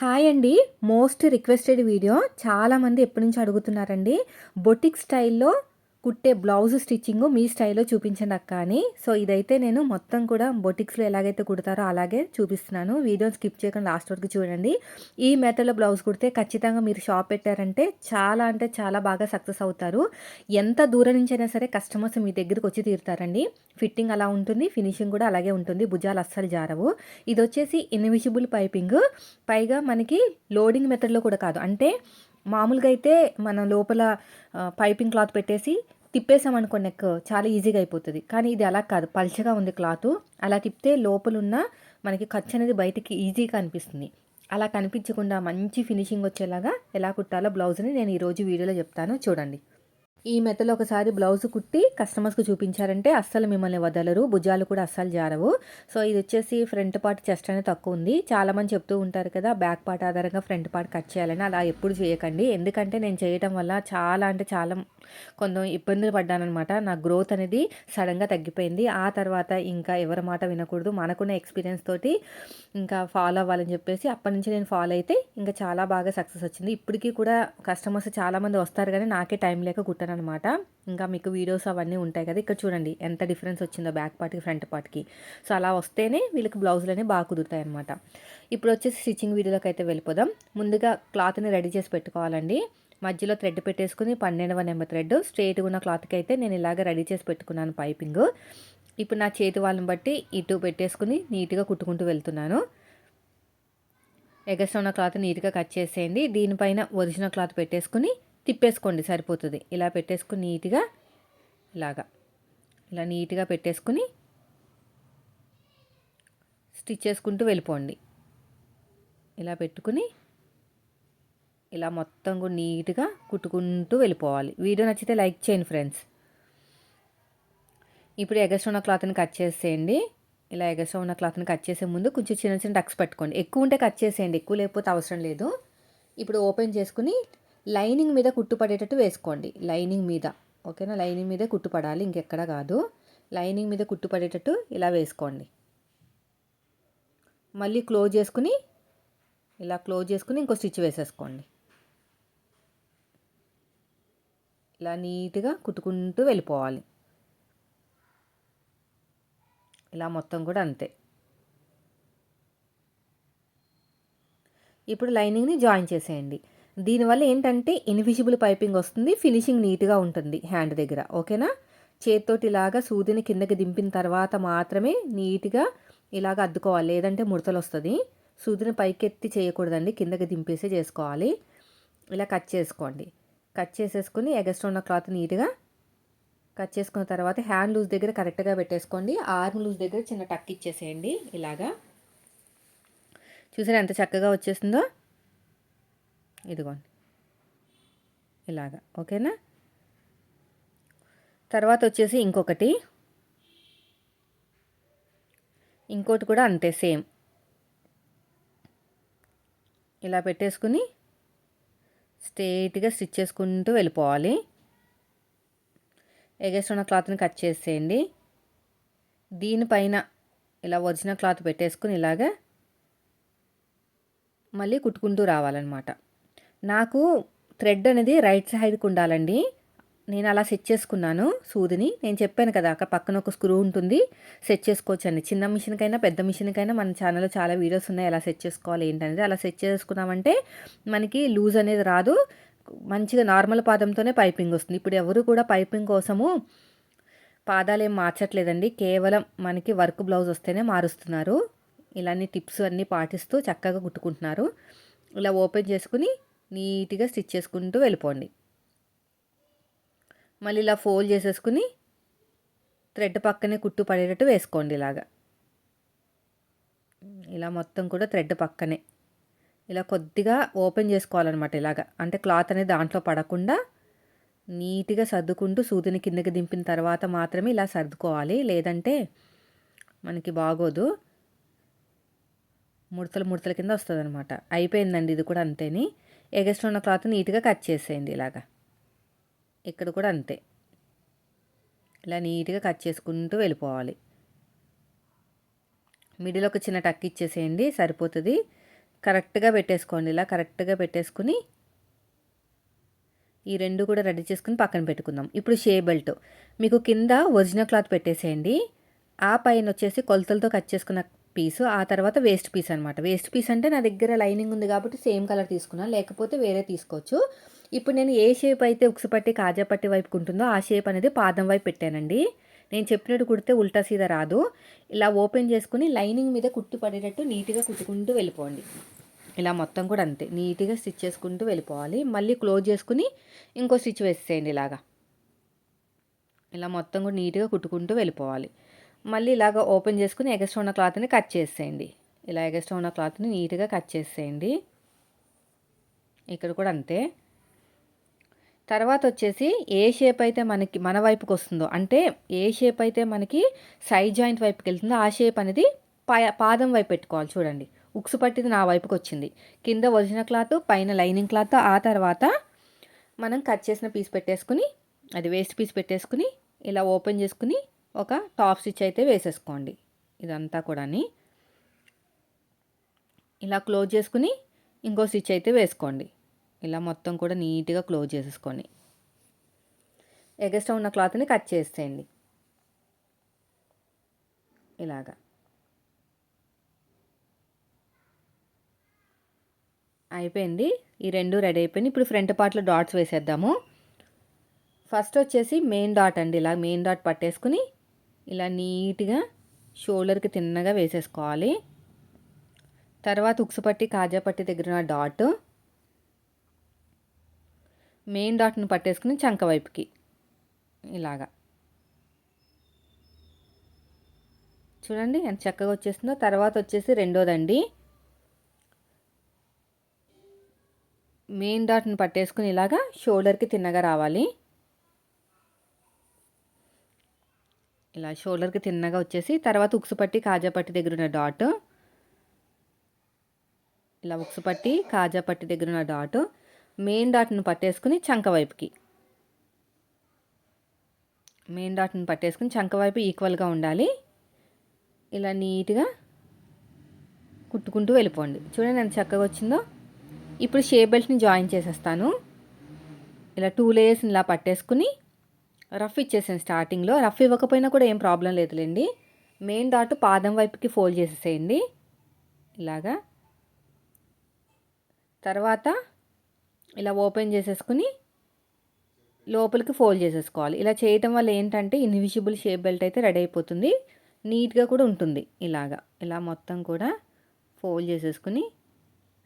Hi అండి. Most requested video చాలామంది ఎప్పటి నుంచి అడుగుతున్నారండి? బొటిక్ స్టైల్లో కుట్టే బ్లౌజ్ స్టిచ్చింగ్ మీ స్టైల్లో చూపించండి అక్క అని. సో ఇదైతే నేను మొత్తం కూడా బొటిక్స్లో ఎలాగైతే కుడతారో అలాగే చూపిస్తున్నాను. వీడియోని స్కిప్ చేయకుండా లాస్ట్ వరకు చూడండి. ఈ మెథడ్లో బ్లౌజ్ కుడితే ఖచ్చితంగా మీరు షాప్ పెట్టారంటే చాలా అంటే చాలా బాగా సక్సెస్ అవుతారు. ఎంత దూరం నుంచి అయినా సరే కస్టమర్స్ మీ దగ్గరికి వచ్చి తీరుతారండి. ఫిట్టింగ్ అలా ఉంటుంది ఫినిషింగ్ కూడా అలాగే ఉంటుంది భుజాలు అస్సలు జారవు. ఇది వచ్చేసి ఇన్విజిబుల్ పైపింగ్. పైగా మనకి లోడింగ్ మెథడ్లో కూడా కాదు. అంటే మామూలుగా అయితే మనం లోపల పైపింగ్ క్లాత్ పెట్టేసి తిప్పేసామనుకో నెక్ చాలా ఈజీగా అయిపోతుంది కానీ ఇది అలా కాదు. పల్చగా ఉంది క్లాత్. అలా తిప్పితే లోపలున్న మనకి ఖర్చు అనేది బయటికి ఈజీగా అనిపిస్తుంది. అలా కనిపించకుండా మంచి ఫినిషింగ్ వచ్చేలాగా ఎలా కుట్టాలో బ్లౌజ్ని నేను ఈరోజు వీడియోలో చెప్తాను. చూడండి. ఈ మెతలో ఒకసారి బ్లౌజ్ కుట్టి కస్టమర్స్కి చూపించారంటే అస్సలు మిమ్మల్ని వదలరు భుజాలు కూడా అస్సలు జారవు. సో ఇది వచ్చేసి ఫ్రంట్ పార్ట్ చెస్ట్ అనేది తక్కువ ఉంది. చాలామంది చెప్తూ ఉంటారు కదా బ్యాక్ పార్ట్ ఆధారంగా ఫ్రంట్ పార్ట్ కట్ చేయాలని. అలా ఎప్పుడు చేయకండి. ఎందుకంటే నేను చేయటం వల్ల చాలా అంటే చాలా కొంచెం ఇబ్బందులు పడ్డానమాట నా గ్రోత్ అనేది సడన్గా తగ్గిపోయింది. ఆ తర్వాత ఇంకా ఎవరి మాట వినకూడదు. మనకున్న ఎక్స్పీరియన్స్ తోటి ఇంకా ఫాలో అవ్వాలని చెప్పేసి అప్పటి నుంచి నేను ఫాలో అయితే ఇంకా చాలా బాగా సక్సెస్ వచ్చింది. ఇప్పటికీ కూడా కస్టమర్స్ చాలామంది వస్తారు కానీ నాకే టైం లేక కుట్టాను అనమాట ఇంకా మీకు వీడియోస్ అవన్నీ ఉంటాయి కదా ఇక్కడ చూడండి ఎంత డిఫరెన్స్ వచ్చిందో బ్యాక్ పార్ట్కి ఫ్రంట్ పార్ట్కి సో అలా వస్తేనే వీళ్ళకి బ్లౌజులు అనేవి బాగా కుదురుతాయి అనమాట ఇప్పుడు వచ్చేసి స్టిచ్చింగ్ వీడియోలోకి అయితే వెళ్ళిపోదాం. ముందుగా క్లాత్ని రెడీ చేసి పెట్టుకోవాలండి. మధ్యలో థ్రెడ్ పెట్టేసుకుని పన్నెండవ నెంబర్ థ్రెడ్. స్ట్రేట్గా ఉన్న క్లాత్కి అయితే నేను ఇలాగ రెడీ చేసి పెట్టుకున్నాను పైపింగ్. ఇప్పుడు నా చేతి వాళ్ళని బట్టి ఇటు పెట్టేసుకుని నీట్గా కుట్టుకుంటూ వెళ్తున్నాను. ఎగస్ట్రా ఉన్న క్లాత్ నీట్గా కట్ చేసేయండి. దీనిపైన ఒరిజినల్ క్లాత్ పెట్టేసుకుని తిప్పేసుకోండి సరిపోతుంది. ఇలా పెట్టేసుకుని నీట్గా ఇలాగా. ఇలా నీట్గా పెట్టేసుకుని స్టిచ్ చేసుకుంటూ వెళ్ళిపోండి. ఇలా పెట్టుకుని ఇలా మొత్తం కూడా నీట్గా కుట్టుకుంటూ వెళ్ళిపోవాలి. వీడియో నచ్చితే లైక్ చేయండి ఫ్రెండ్స్. ఇప్పుడు ఎగస్ట్రా ఉన్న క్లాత్ని కట్ చేసేయండి. ఇలా ఎగస్ట్రా ఉన్న క్లాత్ని కట్ చేసే ముందు కొంచెం చిన్న చిన్న టక్స్ పెట్టుకోండి. ఎక్కువ ఉంటే కట్ చేసేయండి. ఎక్కువ లేకపోతే అవసరం లేదు. ఇప్పుడు ఓపెన్ చేసుకుని లైనింగ్ మీద కుట్టుపడేటట్టు వేసుకోండి. లైనింగ్ మీద. ఓకేనా? లైనింగ్ మీదే కుట్టుపడాలి ఇంకెక్కడ కాదు. లైనింగ్ మీద కుట్టుపడేటట్టు ఇలా వేసుకోండి. మళ్ళీ క్లోజ్ చేసుకుని ఇలా క్లోజ్ చేసుకుని ఇంకో స్టిచ్ వేసేసుకోండి. ఇలా నీట్గా కుట్టుకుంటూ వెళ్ళిపోవాలి. ఇలా మొత్తం కూడా అంతే. ఇప్పుడు లైనింగ్ని జాయిన్ చేసేయండి. దీనివల్ల ఏంటంటే ఇన్విజిబుల్ పైపింగ్ వస్తుంది ఫినిషింగ్ నీట్గా ఉంటుంది హ్యాండ్ దగ్గర. ఓకేనా? చేతితోటి ఇలాగా సూదిని కిందకి దింపిన తర్వాత మాత్రమే నీట్గా ఇలాగ అద్దుకోవాలి. లేదంటే ముడతలు వస్తుంది సూదిని పైకెత్తి చేయకూడదండి. కిందకి దింపేసే చేసుకోవాలి. ఇలా కట్ చేసుకోండి. కట్ చేసేసుకుని ఎగస్ట్రా ఉన్న క్లాత్ నీట్గా కట్ చేసుకున్న తర్వాత హ్యాండ్ లూజ్ దగ్గర కరెక్ట్గా పెట్టేసుకోండి. ఆర్మ్ లూజ్ దగ్గర చిన్న టక్ ఇచ్చేసేయండి ఇలాగా. చూసారా ఎంత చక్కగా వచ్చేసిందో? ఇదిగోండి. ఇలాగా. ఓకేనా? తర్వాత వచ్చేసి ఇంకొకటి. ఇంకోటి కూడా అంతే సేమ్. ఇలా పెట్టేసుకుని స్ట్రేట్గా స్టిచ్ చేసుకుంటూ వెళ్ళిపోవాలి. ఎగస్ట్ ఉన్న క్లాత్ని కట్ చేసేయండి. దీనిపైన ఇలా ఒరిజినల్ క్లాత్ పెట్టేసుకుని ఇలాగా మళ్ళీ కుట్టుకుంటూ రావాలన్నమాట. నాకు థ్రెడ్ అనేది రైట్ సైడ్కి ఉండాలండి. నేను అలా సెట్ చేసుకున్నాను సూదిని. నేను చెప్పాను కదా అక్కడ పక్కన ఒక స్క్రూ ఉంటుంది సెట్ చేసుకోవచ్చు అండి చిన్న మిషన్కైనా పెద్ద మిషన్కైనా మన ఛానల్లో చాలా వీడియోస్ ఉన్నాయి ఎలా సెట్ చేసుకోవాలి ఏంటనేది. అలా సెట్ చేసుకున్నామంటే మనకి లూజ్ అనేది రాదు మంచిగా నార్మల్ పాదంతోనే పైపింగ్ వస్తుంది. ఇప్పుడు ఎవరు కూడా పైపింగ్ కోసము పాదాలు ఏం మార్చట్లేదండి కేవలం మనకి వర్క్ బ్లౌజ్ వస్తేనే మారుస్తున్నారు. ఇలాంటి టిప్స్ అన్నీ పాటిస్తూ చక్కగా కుట్టుకుంటున్నారు. ఇలా ఓపెన్ చేసుకుని నీట్గా స్టిచ్ చేసుకుంటూ వెళ్ళిపోండి. మళ్ళీ ఇలా ఫోల్డ్ చేసేసుకుని థ్రెడ్ పక్కనే కుట్టు పడేటట్టు వేసుకోండి ఇలాగా. ఇలా మొత్తం కూడా థ్రెడ్ పక్కనే. ఇలా కొద్దిగా ఓపెన్ చేసుకోవాలన్నమాట ఇలాగా. అంటే క్లాత్ అనేది దాంట్లో పడకుండా నీట్గా సర్దుకుంటూ సూదిని కిందకి దింపిన తర్వాత మాత్రమే ఇలా సర్దుకోవాలి. లేదంటే మనకి బాగోదు. ముడతలు ముడతల కింద వస్తుంది అనమాట అయిపోయిందండి ఇది కూడా అంతేని. ఎగస్ట్ ఉన్న క్లాత్ నీట్గా కట్ చేసేయండి ఇలాగా. ఇక్కడ కూడా అంతే. ఇలా నీట్గా కట్ చేసుకుంటూ వెళ్ళిపోవాలి. మిడిల్ ఒక చిన్న టక్ ఇచ్చేసేయండి సరిపోతుంది. కరెక్ట్గా పెట్టేసుకోండి ఇలా కరెక్ట్గా పెట్టేసుకుని ఈ రెండు కూడా రెడీ చేసుకుని పక్కన పెట్టుకుందాం. ఇప్పుడు షే బెల్ట్. మీకు కింద ఒరిజినల్ క్లాత్ పెట్టేసేయండి. ఆ పైన వచ్చేసి కొలతలతో కట్ చేసుకున్న పీసు ఆ తర్వాత వేస్ట్ పీస్ అనమాట వేస్ట్ పీస్ అంటే నా దగ్గర లైనింగ్ ఉంది కాబట్టి సేమ్ కలర్ తీసుకున్నాను లేకపోతే వేరే తీసుకోవచ్చు. ఇప్పుడు నేను ఏ షేప్ అయితే ఉక్సుపట్టి కాజాపట్టి వైపు ఉంటుందో ఆ షేప్ అనేది పాదం వైపు పెట్టానండి. నేను చెప్పినట్టు కుడితే ఉల్టా సీదా రాదు. ఇలా ఓపెన్ చేసుకుని లైనింగ్ మీద కుట్టి పడేటట్టు నీట్గా కుట్టుకుంటూ వెళ్ళిపోండి. ఇలా మొత్తం కూడా అంతే. నీట్గా స్టిచ్ చేసుకుంటూ వెళ్ళిపోవాలి. మళ్ళీ క్లోజ్ చేసుకుని ఇంకో స్టిచ్ వేసేయండి ఇలాగా. ఇలా మొత్తం కూడా నీట్గా కుట్టుకుంటూ వెళ్ళిపోవాలి. మళ్ళీ ఇలాగ ఓపెన్ చేసుకుని ఎగస్ట్రా ఉన్న క్లాత్ని కట్ చేసేయండి. ఇలా ఎగస్ట్రా ఉన్న క్లాత్ని నీట్గా కట్ చేసేయండి. ఇక్కడ కూడా అంతే. తర్వాత వచ్చేసి ఏ షేప్ అయితే మనకి మన వైపుకి వస్తుందో అంటే ఏ షేప్ అయితే మనకి సైడ్ జాయింట్ వైపుకి వెళ్తుందో ఆ షేప్ అనేది పాదం వైపు పెట్టుకోవాలి చూడండి. ఉక్సు పట్టిది నా వైపుకి వచ్చింది కింద ఒరిజినల్ క్లాత్ పైన లైనింగ్ క్లాత్ ఆ తర్వాత మనం కట్ చేసిన పీస్ పెట్టేసుకుని అది వేస్ట్ పీస్ పెట్టేసుకుని ఇలా ఓపెన్ చేసుకుని ఒక టాప్ స్టిచ్ అయితే వేసేసుకోండి. ఇదంతా కూడా ఇలా క్లోజ్ చేసుకుని ఇంకో స్టిచ్ అయితే వేసుకోండి. ఇలా మొత్తం కూడా నీట్గా క్లోజ్ చేసేసుకొని ఎగస్ట్రా ఉన్న క్లాత్ని కట్ చేసేయండి. ఇలాగా. అయిపోయింది. ఈ రెండు రెడీ అయిపోయింది. ఇప్పుడు ఫ్రంట్ పార్ట్లో డాట్స్ వేసేద్దాము. ఫస్ట్ వచ్చేసి మెయిన్ డాట్ అండి ఇలా మెయిన్ డాట్ పట్టేసుకుని ఇలా నీట్గా షోల్డర్కి తిన్నగా వేసేసుకోవాలి. తర్వాత ఉక్సుపట్టి కాజాపట్టి దగ్గర ఉన్న డాట్ మెయిన్ డాట్ను పట్టేసుకుని చంక వైపుకి. ఇలాగా. చూడండి ఎంత చక్కగా వచ్చేస్తుందో. తర్వాత వచ్చేసి రెండోదండి. మెయిన్ డాట్ని పట్టేసుకుని ఇలాగా షోల్డర్కి తిన్నగా రావాలి. ఇలా షోల్డర్కి తిన్నగా వచ్చేసి తర్వాత ఉక్సు పట్టి కాజా పట్టి దగ్గర ఉన్న డాట్. ఇలా ఉక్సు పట్టి కాజా పట్టి దగ్గర ఉన్న డాట్. మెయిన్ డాట్ను పట్టేసుకుని చంక వైపుకి. మెయిన్ డాట్ను పట్టేసుకుని చంక వైపు ఈక్వల్గా ఉండాలి. ఇలా నీట్గా కుట్టుకుంటూ వెళ్ళిపోండి. చూడండి ఎంత చక్కగా వచ్చిందో. ఇప్పుడు షే బెల్ట్ని జాయిన్ చేసేస్తాను. ఇలా టూ లేయర్స్ని ఇలా పట్టేసుకుని రఫ్ ఇచ్చేసాను స్టార్టింగ్లో. రఫ్ ఇవ్వకపోయినా కూడా ఏం ప్రాబ్లం లేదులేండి. మెయిన్ డాట్ పాదం వైపుకి ఫోల్డ్ చేసేసేయండి. ఇలాగా. తర్వాత ఇలా ఓపెన్ చేసేసుకుని లోపలికి ఫోల్డ్ చేసేసుకోవాలి. ఇలా చేయటం వల్ల ఏంటంటే ఇన్విజిబుల్ షేప్ బెల్ట్ అయితే రెడీ అయిపోతుంది. నీట్గా కూడా ఉంటుంది ఇలాగా. ఇలా మొత్తం కూడా ఫోల్డ్ చేసేసుకుని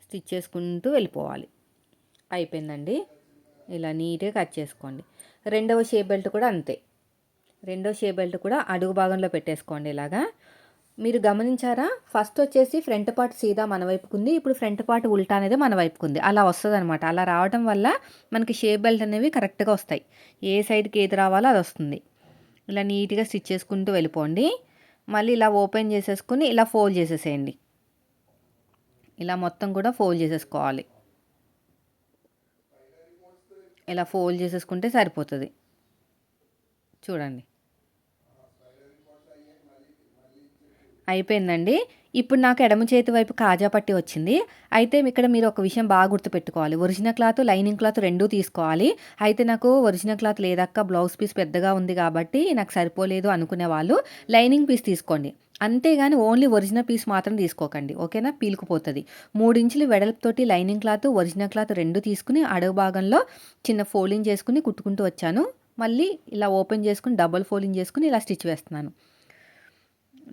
స్టిచ్ చేసుకుంటూ వెళ్ళిపోవాలి. అయిపోయిందండి. ఇలా నీట్గా కట్ చేసుకోండి. రెండవ షేప్ బెల్ట్ కూడా అంతే. రెండవ షేప్ బెల్ట్ కూడా అడుగు భాగంలో పెట్టేసుకోండి ఇలాగా. మీరు గమనించారా? ఫస్ట్ వచ్చేసి ఫ్రంట్ పార్ట్ సీదా మన వైపుకుంది ఇప్పుడు ఫ్రంట్ పార్ట్ ఉల్టా అనేది మన వైపుకుంది అలా వస్తుంది అనమాట అలా రావడం వల్ల మనకి షేప్ బెల్ట్ అనేవి కరెక్ట్గా వస్తాయి. ఏ సైడ్కి ఏది రావాలో అది వస్తుంది. ఇలా నీట్గా స్టిచ్ చేసుకుంటూ వెళ్ళిపోండి. మళ్ళీ ఇలా ఓపెన్ చేసేసుకుని ఇలా ఫోల్డ్ చేసేసేయండి. ఇలా మొత్తం కూడా ఫోల్డ్ చేసేసుకోవాలి. ఇలా ఫోల్డ్ చేసేసుకుంటే సరిపోతుంది. చూడండి. అయిపోయిందండి. ఇప్పుడు నాకు ఎడమ చేతి వైపు కాజా పట్టి వచ్చింది. అయితే ఇక్కడ మీరు ఒక విషయం బాగా గుర్తుపెట్టుకోవాలి. ఒరిజినల్ క్లాత్ లైనింగ్ క్లాత్ రెండూ తీసుకోవాలి. అయితే నాకు ఒరిజినల్ క్లాత్ లేదక్క బ్లౌజ్ పీస్ పెద్దగా ఉంది కాబట్టి నాకు సరిపోలేదు అనుకునే వాళ్ళు లైనింగ్ పీస్ తీసుకోండి. అంతేగాని ఓన్లీ ఒరిజినల్ పీస్ మాత్రం తీసుకోకండి. ఓకేనా? పీలుకుపోతుంది. మూడించులు వెడల్పుతోటి లైనింగ్ క్లాత్ ఒరిజినల్ క్లాత్ రెండు తీసుకుని అడుగు భాగంలో చిన్న ఫోల్డింగ్ చేసుకుని కుట్టుకుంటూ వచ్చాను. మళ్ళీ ఇలా ఓపెన్ చేసుకుని డబుల్ ఫోల్డింగ్ చేసుకుని ఇలా స్టిచ్ వేస్తున్నాను.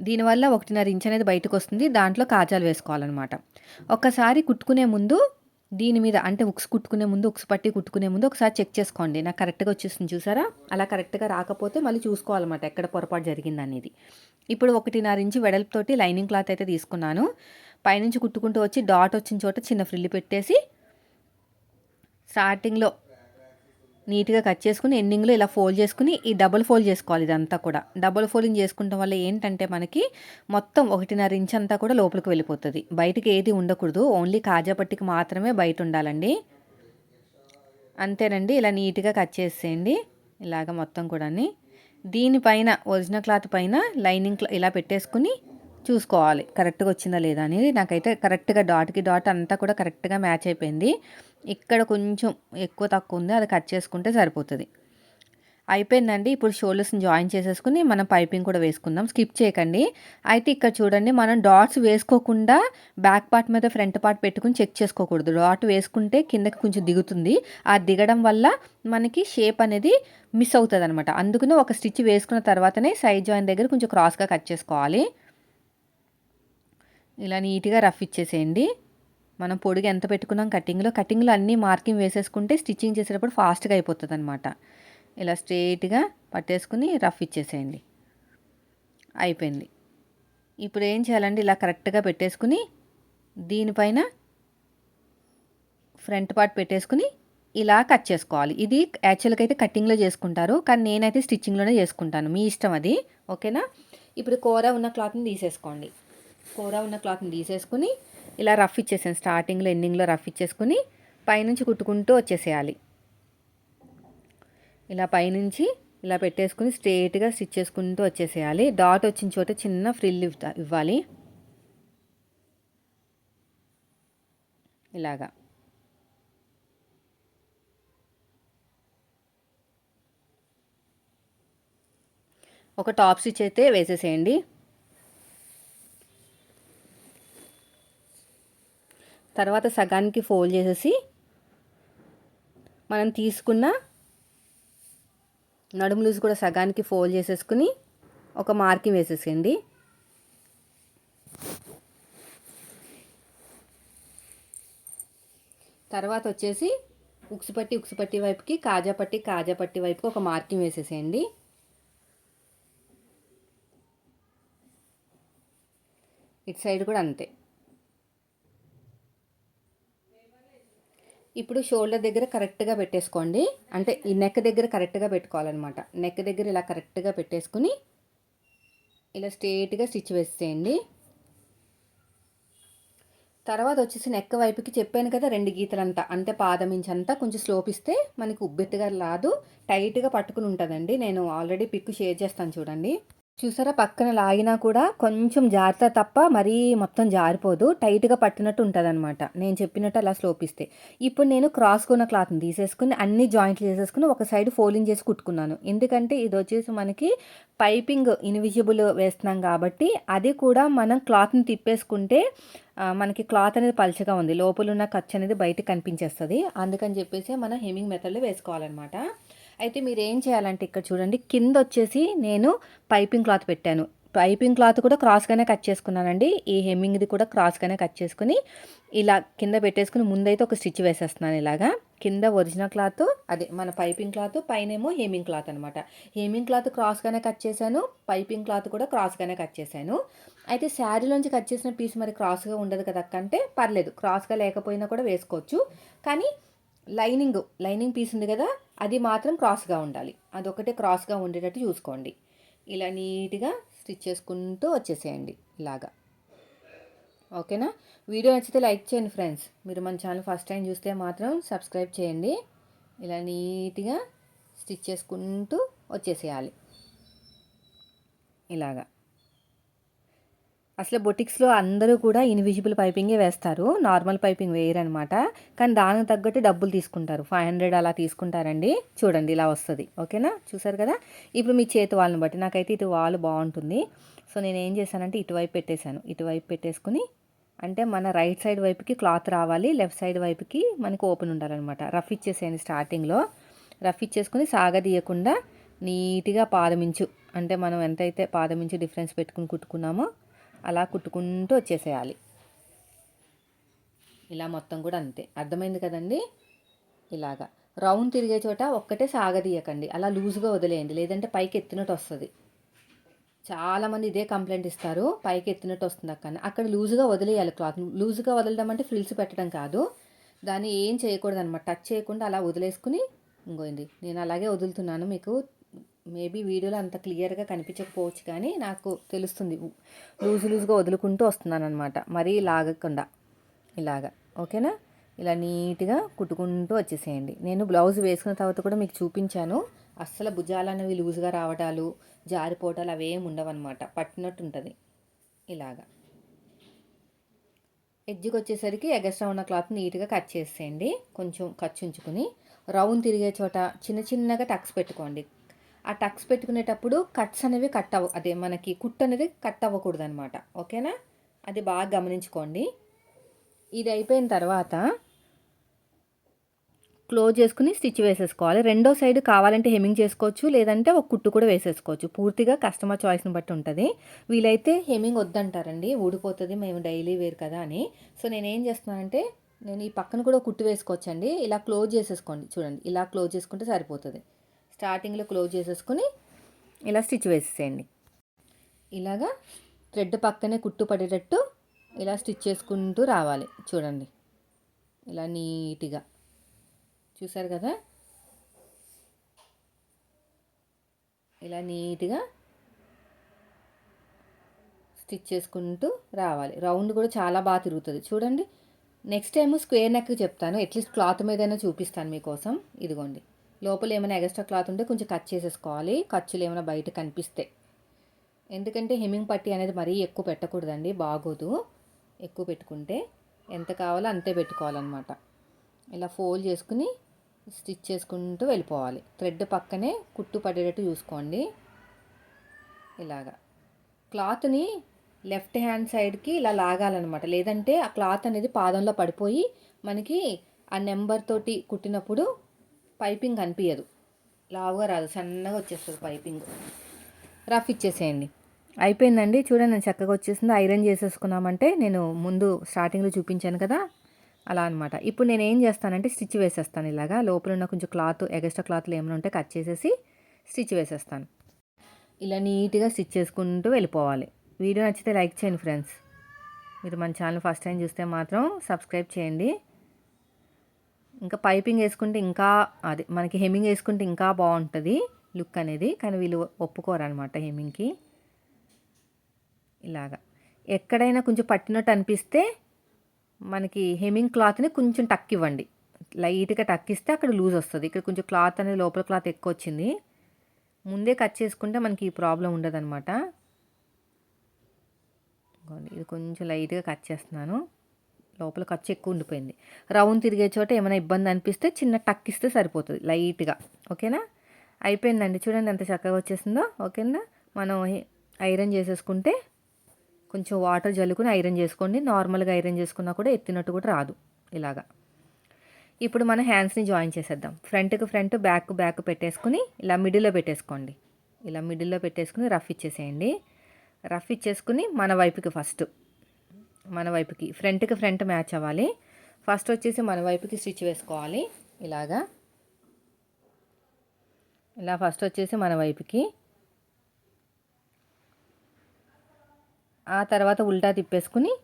దీనివల్ల ఒకటిన్నర ఇంచ్ అనేది బయటకు వస్తుంది దాంట్లో కాజాలు వేసుకోవాలన్నమాట. ఒక్కసారి కుట్టుకునే ముందు దీని మీద అంటే ఉక్స్ కుట్టుకునే ముందు ఉక్స్ పట్టి కుట్టుకునే ముందు ఒకసారి చెక్ చేసుకోండి. నాకు కరెక్ట్గా వచ్చేస్తుంది చూసారా? అలా కరెక్ట్గా రాకపోతే మళ్ళీ చూసుకోవాలన్నమాట ఎక్కడ పొరపాటు జరిగింది అనేది ఇప్పుడు ఒకటిన్నర ఇంచు వెడల్పుతోటి లైనింగ్ క్లాత్ అయితే తీసుకున్నాను. పైనుంచి కుట్టుకుంటూ వచ్చి డాట్ వచ్చిన చోట చిన్న ఫ్రిల్లు పెట్టేసి స్టార్టింగ్లో నీట్గా కట్ చేసుకుని ఎండింగ్లో ఇలా ఫోల్డ్ చేసుకుని ఈ డబుల్ ఫోల్డ్ చేసుకోవాలి ఇదంతా కూడా. డబుల్ ఫోల్డింగ్ చేసుకుంటాం వల్ల ఏంటంటే మనకి మొత్తం ఒకటిన్నర ఇంచ్ అంతా కూడా లోపలికి వెళ్ళిపోతుంది. బయటకి ఏది ఉండకూడదు. ఓన్లీ కాజా పట్టికి మాత్రమే బయట ఉండాలండి. అంతేనండి. ఇలా నీట్గా కట్ చేసేయండి. ఇలాగ మొత్తం కూడా దీనిపైన ఒరిజినల్ క్లాత్ పైన లైనింగ్ ఇలా పెట్టేసుకుని చూసుకోవాలి. కరెక్ట్గా వచ్చిందా లేదా అనేది నాకైతే కరెక్ట్గా డాట్కి డాట్ అంతా కూడా కరెక్ట్గా మ్యాచ్ అయిపోయింది. ఇక్కడ కొంచెం ఎక్కువ తక్కువ ఉంది అది కట్ చేసుకుంటే సరిపోతుంది. అయిపోయిందండి ఇప్పుడు షోల్డర్స్ని జాయిన్ చేసేసుకుని మనం పైపింగ్ కూడా వేసుకుందాం. స్కిప్ చేయకండి. అయితే ఇక్కడ చూడండి మనం డాట్స్ వేసుకోకుండా బ్యాక్ పార్ట్ మీద ఫ్రంట్ పార్ట్ పెట్టుకుని చెక్ చేసుకోకూడదు. డాట్ వేసుకుంటే కిందకి కొంచెం దిగుతుంది. ఆ దిగడం వల్ల మనకి షేప్ అనేది మిస్ అవుతుంది అనమాట అందుకని ఒక స్టిచ్ వేసుకున్న తర్వాతనే సైడ్ జాయిన్ దగ్గర కొంచెం క్రాస్గా కట్ చేసుకోవాలి. ఇలా నీట్గా రఫ్ ఇచ్చేసేయండి. మనం పొడుగు ఎంత పెట్టుకున్నాం కటింగ్లో కటింగ్లో అన్నీ మార్కింగ్ వేసేసుకుంటే స్టిచ్చింగ్ చేసేటప్పుడు ఫాస్ట్గా అయిపోతుంది అనమాట ఇలా స్ట్రేట్గా పట్టేసుకుని రఫ్ ఇచ్చేసేయండి. అయిపోయింది. ఇప్పుడు ఏం చేయాలండి? ఇలా కరెక్ట్గా పెట్టేసుకుని దీనిపైన ఫ్రంట్ పార్ట్ పెట్టేసుకుని ఇలా కట్ చేసుకోవాలి. ఇది యాక్చువల్గా అయితే కటింగ్లో చేసుకుంటారు కానీ నేనైతే స్టిచ్చింగ్లోనే చేసుకుంటాను. మీ ఇష్టం అది. ఓకేనా? ఇప్పుడు కూర ఉన్న క్లాత్ని తీసేసుకోండి. కూర ఉన్న క్లాత్ని తీసేసుకుని ఇలా రఫ్ ఇచ్చేసాను స్టార్టింగ్లో ఎండింగ్లో రఫ్ ఇచ్చేసుకుని పైనుంచి కుట్టుకుంటూ వచ్చేసేయాలి. ఇలా పైనుంచి ఇలా పెట్టేసుకుని స్ట్రేట్గా స్టిచ్ చేసుకుంటూ వచ్చేసేయాలి. డాట్ వచ్చిన చోట చిన్న ఫ్రిల్ ఇవ్వాలి. ఇలాగా. ఒక టాప్ స్టిచ్ అయితే వేసేసేయండి. తర్వాత సగానికి ఫోల్డ్ చేసేసి మనం తీసుకున్న నడుము లూజ్ కూడా సగానికి ఫోల్డ్ చేసేసుకుని ఒక మార్కింగ్ వేసేసేయండి. తర్వాత వచ్చేసి ఉక్సుపట్టి ఉక్సుపట్టి వైపుకి కాజాపట్టి కాజాపట్టి వైపుకి ఒక మార్కింగ్ వేసేసేయండి. ఇటు సైడ్ కూడా అంతే. ఇప్పుడు షోల్డర్ దగ్గర కరెక్ట్గా పెట్టేసుకోండి. అంటే ఈ నెక్ దగ్గర కరెక్ట్గా పెట్టుకోవాలన్నమాట. నెక్ దగ్గర ఇలా కరెక్ట్గా పెట్టేసుకుని ఇలా స్ట్రేట్గా స్టిచ్ వేసేయండి. తర్వాత వచ్చేసి నెక్ వైపుకి చెప్పాను కదా రెండు గీతలంతా. అంతే పాదం ఇంచ్ అంతా కొంచెం స్లోప్ ఇస్తే మనకి ఉబ్బెత్తుగా రాదు. టైట్గా పట్టుకుని ఉంటుందండి. నేను ఆల్రెడీ పిక్ షేర్ చేస్తాను చూడండి. చూసారా? పక్కన లాగినా కూడా కొంచెం జాగ్రత్త తప్ప మరీ మొత్తం జారిపోదు. టైట్గా పట్టినట్టు ఉంటుంది అనమాట నేను చెప్పినట్టు అలా స్లోపిస్తే ఇప్పుడు నేను క్రాస్కున్న క్లాత్ని తీసేసుకుని అన్ని జాయింట్లు చేసేసుకుని ఒక సైడ్ ఫోల్డింగ్ చేసి కుట్టుకున్నాను. ఎందుకంటే ఇది వచ్చేసి మనకి పైపింగ్ ఇన్విజిబుల్ వేస్తున్నాం కాబట్టి అది కూడా మనం క్లాత్ని తిప్పేసుకుంటే మనకి క్లాత్ అనేది పలుచగా ఉంది. లోపల ఉన్న ఖర్చు అనేది బయటకు కనిపించేస్తుంది. అందుకని చెప్పేసి మనం హెమింగ్ మెథడ్లో వేసుకోవాలన్నమాట. అయితే మీరు ఏం చేయాలంటే ఇక్కడ చూడండి కింద వచ్చేసి నేను పైపింగ్ క్లాత్ పెట్టాను. పైపింగ్ క్లాత్ కూడా క్రాస్గానే కట్ చేసుకున్నానండి. ఈ హెమ్మింగ్ది కూడా క్రాస్గానే కట్ చేసుకుని ఇలా కింద పెట్టేసుకుని ముందైతే ఒక స్టిచ్ వేసేస్తున్నాను ఇలాగా. కింద ఒరిజినల్ క్లాత్ అదే మన పైపింగ్ క్లాత్ పైనేమో హేమింగ్ క్లాత్ అనమాట హేమింగ్ క్లాత్ క్రాస్గానే కట్ చేశాను. పైపింగ్ క్లాత్ కూడా క్రాస్గానే కట్ చేశాను. అయితే శారీలోంచి కట్ చేసిన పీస్ మరి క్రాస్గా ఉండదు కదా అంటే పర్లేదు. క్రాస్గా లేకపోయినా కూడా వేసుకోవచ్చు. కానీ లైనింగ్ లైనింగ్ పీస్ ఉంది కదా అది మాత్రం క్రాస్గా ఉండాలి. అదొకటే క్రాస్గా ఉండేటట్టు చూసుకోండి. ఇలా నీట్గా స్టిచ్ చేసుకుంటూ వచ్చేసేయండి ఇలాగా. ఓకేనా? వీడియో నచ్చితే లైక్ చేయండి ఫ్రెండ్స్. మీరు మన ఛానల్ ఫస్ట్ టైం చూస్తే మాత్రం సబ్స్క్రైబ్ చేయండి. ఇలా నీట్గా స్టిచ్ చేసుకుంటూ వచ్చేసేయాలి. ఇలాగా. అసలు బొటిక్స్లో అందరూ కూడా ఇన్విజిబుల్ పైపింగే వేస్తారు. నార్మల్ పైపింగ్ వేయరనమాట. కానీ దానికి తగ్గట్టు డబ్బులు తీసుకుంటారు. ఫైవ్ హండ్రెడ్ అలా తీసుకుంటారండి. చూడండి ఇలా వస్తుంది. ఓకేనా? చూసారు కదా? ఇప్పుడు మీ చేతి వాళ్ళని బట్టి నాకైతే ఇటు వాళ్ళు బాగుంటుంది. సో నేను ఏం చేశానంటే ఇటువైపు పెట్టేశాను. ఇటువైపు పెట్టేసుకుని అంటే మన రైట్ సైడ్ వైపుకి క్లాత్ రావాలి. లెఫ్ట్ సైడ్ వైపుకి మనకి ఓపెన్ ఉండాలన్నమాట రఫ్ ఇచ్చేసేయండి స్టార్టింగ్లో. రఫ్ ఇచ్చేసుకుని సాగదీయకుండా నీట్గా పాదమించు. అంటే మనం ఎంతైతే పాదమించు డిఫరెన్స్ పెట్టుకుని కుట్టుకున్నామో అలా కుట్టుకుంటూ వచ్చేసేయాలి. ఇలా మొత్తం కూడా అంతే. అర్థమైంది కదండి? ఇలాగా. రౌండ్ తిరిగే చోట ఒక్కటే సాగదీయకండి. అలా లూజ్గా వదిలేయండి. లేదంటే పైకి ఎత్తినట్టు వస్తుంది. చాలామంది ఇదే కంప్లైంట్ ఇస్తారు. పైకి ఎత్తినట్టు వస్తుంది అక్కడ అక్కడ లూజ్గా వదిలేయాలి క్లాత్. లూజ్గా వదలడం అంటే ఫ్రిల్స్ పెట్టడం కాదు. దాన్ని ఏం చేయకూడదు అనమాట టచ్ చేయకుండా అలా వదిలేసుకుని ఇంకోండి నేను అలాగే వదులుతున్నాను మీకు. మేబీ వీడియోలో అంత క్లియర్గా కనిపించకపోవచ్చు కానీ నాకు తెలుస్తుంది. లూజ్ లూజ్గా వదులుకుంటూ వస్తున్నాను అనమాట మరీ లాగకుండా. ఇలాగా. ఓకేనా? ఇలా నీట్గా కుట్టుకుంటూ వచ్చేసేయండి. నేను బ్లౌజ్ వేసుకున్న తర్వాత కూడా మీకు చూపించాను. అస్సలు భుజాలు అనేవి లూజ్గా రావటాలు జారిపోవటాలు అవేం ఉండవన్నమాట. పట్టినట్టు ఉంటుంది. ఇలాగా. ఎడ్జ్కి వచ్చేసరికి ఎగస్ట్రా ఉన్న క్లాత్ నీట్గా కట్ చేసేయండి. కొంచెం ఖర్చు ఉంచుకుని. రౌండ్ తిరిగే చోట చిన్న చిన్నగా టక్స్ పెట్టుకోండి. ఆ టక్స్ పెట్టుకునేటప్పుడు కట్స్ అనేవి కట్ అవ్వ అదే మనకి కుట్ అనేది కట్ అవ్వకూడదు అనమాట ఓకేనా? అది బాగా గమనించుకోండి. ఇది అయిపోయిన తర్వాత క్లోజ్ చేసుకుని స్టిచ్ వేసేసుకోవాలి. రెండో సైడ్ కావాలంటే హెమ్మింగ్ చేసుకోవచ్చు లేదంటే ఒక కుట్టు కూడా వేసేసుకోవచ్చు. పూర్తిగా కస్టమర్ చాయిస్ని బట్టి ఉంటుంది. వీలైతే హెమ్మింగ్ వద్దంటారండి. ఊడిపోతుంది మేము డైలీ వేరు కదా అని. సో నేను ఏం చేస్తున్నానంటే నేను ఈ పక్కన కూడా కుట్టు వేసుకోవచ్చండి. ఇలా క్లోజ్ చేసేసుకోండి. చూడండి ఇలా క్లోజ్ చేసుకుంటే సరిపోతుంది. స్టార్టింగ్లో క్లోజ్ చేసేసుకుని ఇలా స్టిచ్ వేసేసేయండి. ఇలాగా థ్రెడ్ పక్కనే కుట్టు పడేటట్టు ఇలా స్టిచ్ చేసుకుంటూ రావాలి. చూడండి. ఇలా నీట్గా. చూసారు కదా? ఇలా నీట్గా స్టిచ్ చేసుకుంటూ రావాలి. రౌండ్ కూడా చాలా బాగా తిరుగుతుంది. చూడండి. నెక్స్ట్ టైం స్క్వేర్ నెక్ చెప్తాను. అట్లీస్ట్ క్లాత్ మీదైనా చూపిస్తాను మీకోసం. ఇదిగోండి. లోపల ఏమైనా ఎక్స్ట్రా క్లాత్ ఉంటే కొంచెం కట్ చేసేసుకోవాలి. ఖర్చులు ఏమైనా బయట కనిపిస్తే. ఎందుకంటే హెమ్మింగ్ పట్టి అనేది మరీ ఎక్కువ పెట్టకూడదండి బాగోదు. ఎక్కువ పెట్టుకుంటే ఎంత కావాలో అంతే పెట్టుకోవాలన్నమాట. ఇలా ఫోల్డ్ చేసుకుని స్టిచ్ చేసుకుంటూ వెళ్ళిపోవాలి. థ్రెడ్ పక్కనే కుట్టు పడేటట్టు చూసుకోండి. ఇలాగా. క్లాత్ని లెఫ్ట్ హ్యాండ్ సైడ్కి ఇలా లాగాలన్నమాట. లేదంటే ఆ క్లాత్ అనేది పాదంలో పడిపోయి మనకి ఆ నెంబర్ తోటి కుట్టినప్పుడు పైపింగ్ కనిపించదు లావుగా రాదు. సన్నగా వచ్చేస్తుంది పైపింగ్. రఫ్ ఇచ్చేసేయండి. అయిపోయిందండి. చూడండి నేను చక్కగా వచ్చేసింది. ఐరన్ చేసేసుకున్నామంటే నేను ముందు స్టార్టింగ్లో చూపించాను కదా? అలా అనమాట ఇప్పుడు నేను ఏం చేస్తానంటే స్టిచ్ వేసేస్తాను ఇలాగా. లోపల ఉన్న కొంచెం క్లాత్ ఎగస్ట్రా క్లాత్లు ఏమైనా ఉంటే కట్ చేసేసి స్టిచ్ వేసేస్తాను. ఇలా నీట్గా స్టిచ్ చేసుకుంటూ వెళ్ళిపోవాలి. వీడియో నచ్చితే లైక్ చేయండి ఫ్రెండ్స్. మీరు మన ఛానల్ ఫస్ట్ టైం చూస్తే మాత్రం సబ్స్క్రైబ్ చేయండి. ఇంకా పైపింగ్ వేసుకుంటే ఇంకా అదే మనకి హెమ్మింగ్ వేసుకుంటే ఇంకా బాగుంటుంది లుక్ అనేది. కానీ వీళ్ళు ఒప్పుకోరనమాట హెమ్మింగ్కి. ఇలాగా. ఎక్కడైనా కొంచెం పట్టినట్టు అనిపిస్తే మనకి హెమ్మింగ్ క్లాత్ని కొంచెం టక్ ఇవ్వండి. లైట్గా టక్ ఇస్తే అక్కడ లూజ్ వస్తుంది. ఇక్కడ కొంచెం క్లాత్ అనేది లోపల క్లాత్ ఎక్కువ వచ్చింది. ముందే కట్ చేసుకుంటే మనకి ఈ ప్రాబ్లం ఉండదన్నమాట. ఇది కొంచెం లైట్గా కట్ చేస్తున్నాను. లోపల ఖర్చు ఎక్కువ ఉండిపోయింది. రౌండ్ తిరిగే చోట ఏమైనా ఇబ్బంది అనిపిస్తే చిన్న టక్ ఇస్తే సరిపోతుంది లైట్గా. ఓకేనా? అయిపోయిందండి. చూడండి ఎంత చక్కగా వచ్చేసిందో. ఓకేనా? మనం ఐరన్ చేసేసుకుంటే కొంచెం వాటర్ జల్లుకుని ఐరన్ చేసుకోండి. నార్మల్గా ఐరన్ చేసుకున్నా కూడా ఎత్తినట్టు కూడా రాదు ఇలాగా. ఇప్పుడు మన హ్యాండ్స్ని జాయిన్ చేసేద్దాం. ఫ్రంట్కి ఫ్రంట్ బ్యాక్ బ్యాక్ పెట్టేసుకుని ఇలా మిడిల్లో పెట్టేసుకోండి. ఇలా మిడిల్లో పెట్టేసుకుని రఫ్ ఇచ్చేసేయండి. రఫ్ ఇచ్చేసుకుని మన వైపుకి ఫస్ట్. మన వైపుకి ఫ్రంట్కి ఫ్రంట్ మ్యాచ్ అవ్వాలి. ఫస్ట్ వచ్చేసి మన వైపుకి స్టిచ్ వేసుకోవాలి. ఇలాగా. ఇలా ఫస్ట్ వచ్చేసి మన వైపుకి. ఆ తర్వాత ఉల్టా తిప్పేసుకుని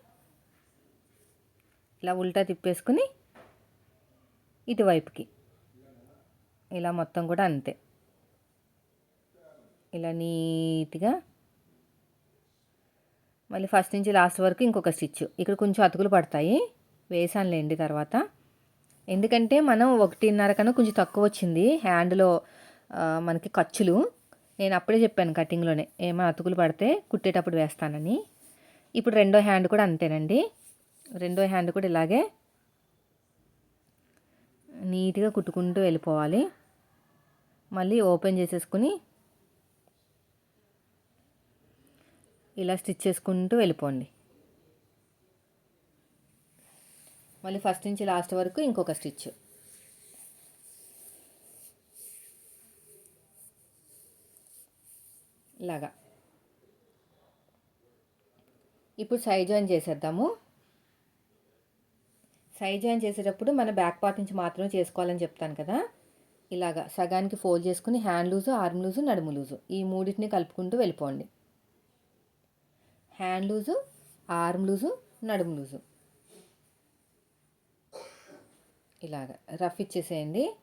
ఇలా ఉల్టా తిప్పేసుకుని ఇటువైపుకి. ఇలా మొత్తం కూడా అంతే. ఇలా నీట్గా మళ్ళీ ఫస్ట్ నుంచి లాస్ట్ వరకు ఇంకొక స్టిచ్. ఇక్కడ కొంచెం అతుకులు పడతాయి. వేసానులేండి తర్వాత. ఎందుకంటే మనం ఒకటిన్నర కన్నా కొంచెం తక్కువ వచ్చింది హ్యాండ్లో మనకి ఖర్చులు. నేను అప్పుడే చెప్పాను కటింగ్లోనే ఏమైనా అతుకులు పడితే కుట్టేటప్పుడు వేస్తానని. ఇప్పుడు రెండో హ్యాండ్ కూడా అంతేనండి. రెండో హ్యాండ్ కూడా ఇలాగే నీట్గా కుట్టుకుంటూ వెళ్ళిపోవాలి. మళ్ళీ ఓపెన్ చేసేసుకుని ఇలా స్టిచ్ చేసుకుంటూ వెళ్ళిపోండి. మళ్ళీ ఫస్ట్ నుంచి లాస్ట్ వరకు ఇంకొక స్టిచ్. ఇలాగా. ఇప్పుడు సైడ్ జాయిన్ చేసేద్దాము. సైడ్ జాయిన్ చేసేటప్పుడు మన బ్యాక్ పార్ట్ నుంచి మాత్రమే చేసుకోవాలని చెప్తాను కదా. ఇలాగా సగానికి ఫోల్డ్ చేసుకుని హ్యాండ్ లూజు ఆర్మ్ లూజు నడుము లూజు ఈ మూడింటిని కలుపుకుంటూ వెళ్ళిపోండి. హ్యాండ్ లూజు ఆర్మ్ లూజు నడుము లూజు. ఇలాగ. రఫ్ ఇచ్చేసేయండి.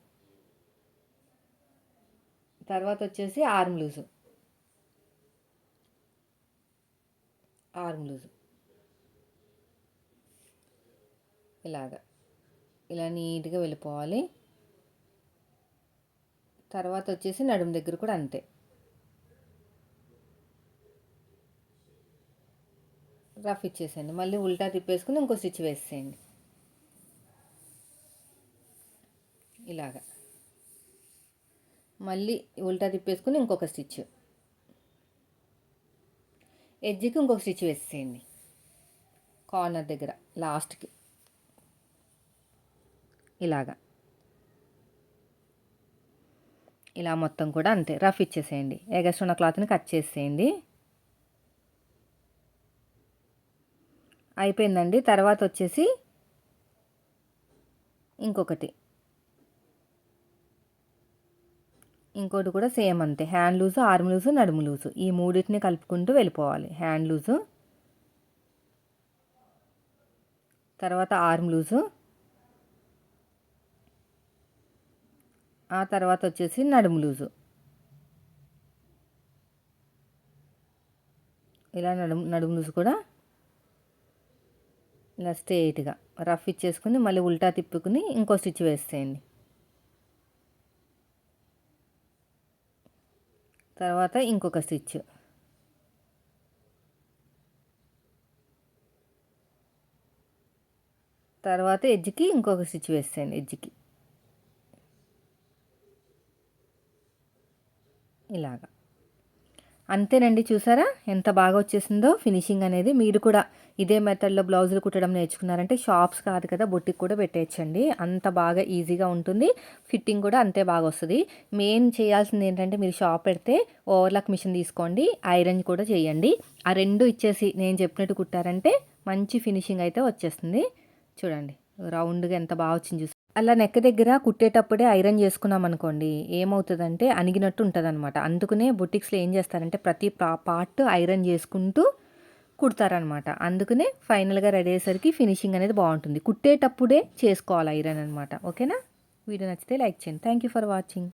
తర్వాత వచ్చేసి ఆర్మ్ లూజు. Arm loose. ఇలాగ. ఇలా నీట్గా వెళ్ళిపోవాలి. తర్వాత వచ్చేసి నడుము దగ్గర కూడా అంతే. రఫ్ ఇచ్చేసేయండి. మళ్ళీ ఉల్టా తిప్పేసుకుని ఇంకో స్టిచ్ వేసేయండి ఇలాగా. మళ్ళీ ఉల్టా తిప్పేసుకుని ఇంకొక స్టిచ్ ఎడ్జ్కి ఇంకొక స్టిచ్ వేసేయండి కార్నర్ దగ్గర లాస్ట్కి ఇలాగా. ఇలా మొత్తం కూడా అంతే. రఫ్ ఇచ్చేసేయండి. ఎగస్ట్ ఉన్న క్లాత్ని కట్ చేసేయండి. అయిపోయిందండి. తర్వాత వచ్చేసి ఇంకొకటి. ఇంకోటి కూడా సేమ్ అంతే. హ్యాండ్ లూజు ఆర్మ్ లూజు నడుము లూజు. ఈ మూడింటిని కలుపుకుంటూ వెళ్ళిపోవాలి. హ్యాండ్ లూజు తర్వాత ఆర్మ్ లూజు ఆ తర్వాత వచ్చేసి నడుము లూజు. ఇలా నడుము నడుము లూజు కూడా ఇలా స్ట్రేట్గా రఫ్ ఇచ్చేసుకుని మళ్ళీ ఉల్టా తిప్పుకుని ఇంకో స్టిచ్ వేసేయండి. తర్వాత ఇంకొక స్టిచ్. తర్వాత ఎడ్జ్కి ఇంకొక స్టిచ్ వేసేయండి ఎడ్జ్కి. ఇలాగా. అంతేనండి చూసారా? ఎంత బాగా వచ్చేసిందో ఫినిషింగ్ అనేది. మీరు కూడా ఇదే మెథడ్లో బ్లౌజులు కుట్టడం నేర్చుకున్నారంటే షాప్స్ కాదు కదా బొట్టికి కూడా పెట్టేయచ్చండి. అంత బాగా ఈజీగా ఉంటుంది. ఫిట్టింగ్ కూడా అంతే బాగా వస్తుంది. మెయిన్ చేయాల్సింది ఏంటంటే మీరు షాప్ పెడితే ఓవర్లాక్ మిషన్ తీసుకోండి ఐరన్ కూడా చేయండి. ఆ రెండు ఇచ్చేసి నేను చెప్పినట్టు కుట్టారంటే మంచి ఫినిషింగ్ అయితే వచ్చేస్తుంది. చూడండి రౌండ్గా ఎంత బాగా వచ్చింది చూసి అలా నెక్క దగ్గర కుట్టేటప్పుడే ఐరన్ చేసుకున్నాం అనుకోండి ఏమవుతుందంటే అణిగినట్టు ఉంటుంది అనమాట అందుకనే బుటిక్స్లో ఏం చేస్తారంటే ప్రతి పార్ట్ ఐరన్ చేసుకుంటూ కుడతారనమాట అందుకనే ఫైనల్గా రెడీ అయ్యేసరికి ఫినిషింగ్ అనేది బాగుంటుంది. కుట్టేటప్పుడే చేసుకోవాలి ఐరన్ అనమాట ఓకేనా? వీడియో నచ్చితే లైక్ చేయండి. Thank you for watching